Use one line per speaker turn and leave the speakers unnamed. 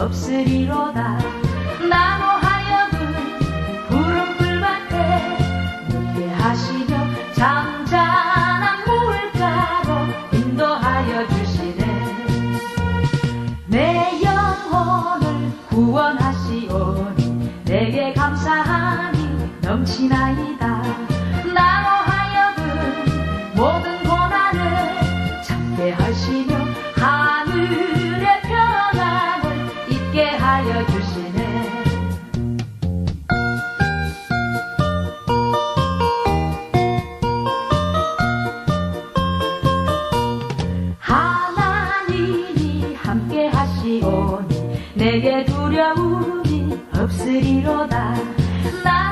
없으리로다. 나로 하여금 푸른 풀밭에 눕게 하시며 잠잠한 물가로 인도하여 주시네. 내 영혼을 구원하시오니 내게 감사함이 넘치나이다. 나로 하여금 모든 고난을 참게 하시며 하늘 함께 하시오니 내게 두려움이 없으리로다. 나로